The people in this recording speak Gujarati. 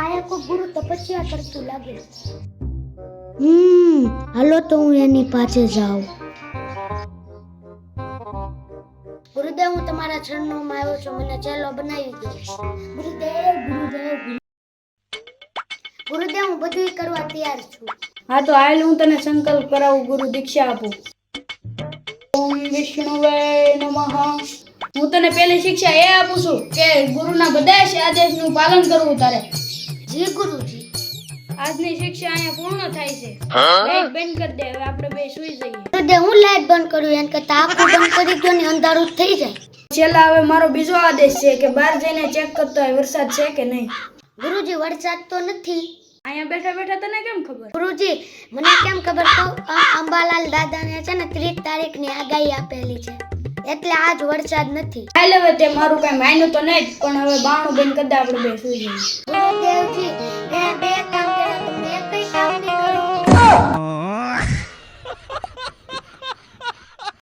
આયા ગુરુ તપસ્યા કરતું લાગે? હમ હાલો તો હું એની પાસે જાઉં. ગુરુદેવ હું તમારા ચરણોમાં આવ્યો છું. મને ચેલો બનાવી દો. ગુરુદેવ ગુરુદેવ ગુરુદેવ. હું બધું કરવા તૈયાર છું. હા તો હાલ હું તને સંકલ્પ કરાવું ગુરુ દીક્ષા આપું. ઓમ વિષ્ણુવે નમઃ. હું તને પહેલી શિક્ષા એ આપું છું કે ગુરુના બધા આદેશનું પાલન કરવું તારે. જી ગુરુજી. આજની શિક્ષા અહીંયા પૂર્ણ થાય છે. લાઈટ બંધ કરી દે હવે આપણે બે સુઈ જઈએ. દે હું લાઈટ બંધ કરું એમ કે આખું બંધ કરી દો ને અંધારું થઈ જાય. છેલ્લા હવે મારો બીજો આદેશ છે કે બહાર જઈને ચેક કરતો હોય વરસાદ છે કે નહીં? ગુરુજી વરસાદ તો નથી. અહીંયા બેઠા બેઠા તને કેમ ખબર? ગુરુજી મને કેમ ખબર? તો આ અંબાલાલ દાદાને છે ને ત્રીસ તારીખની આગાહી આપેલી છે. એટલે આજ વરસાદ નથી. હાલ હવે તે મારું કઈ માન્યું તો નહીં પણ હવે બાણું બંધ કરી દે આપણે બે સુઈ જઈએ. Oh.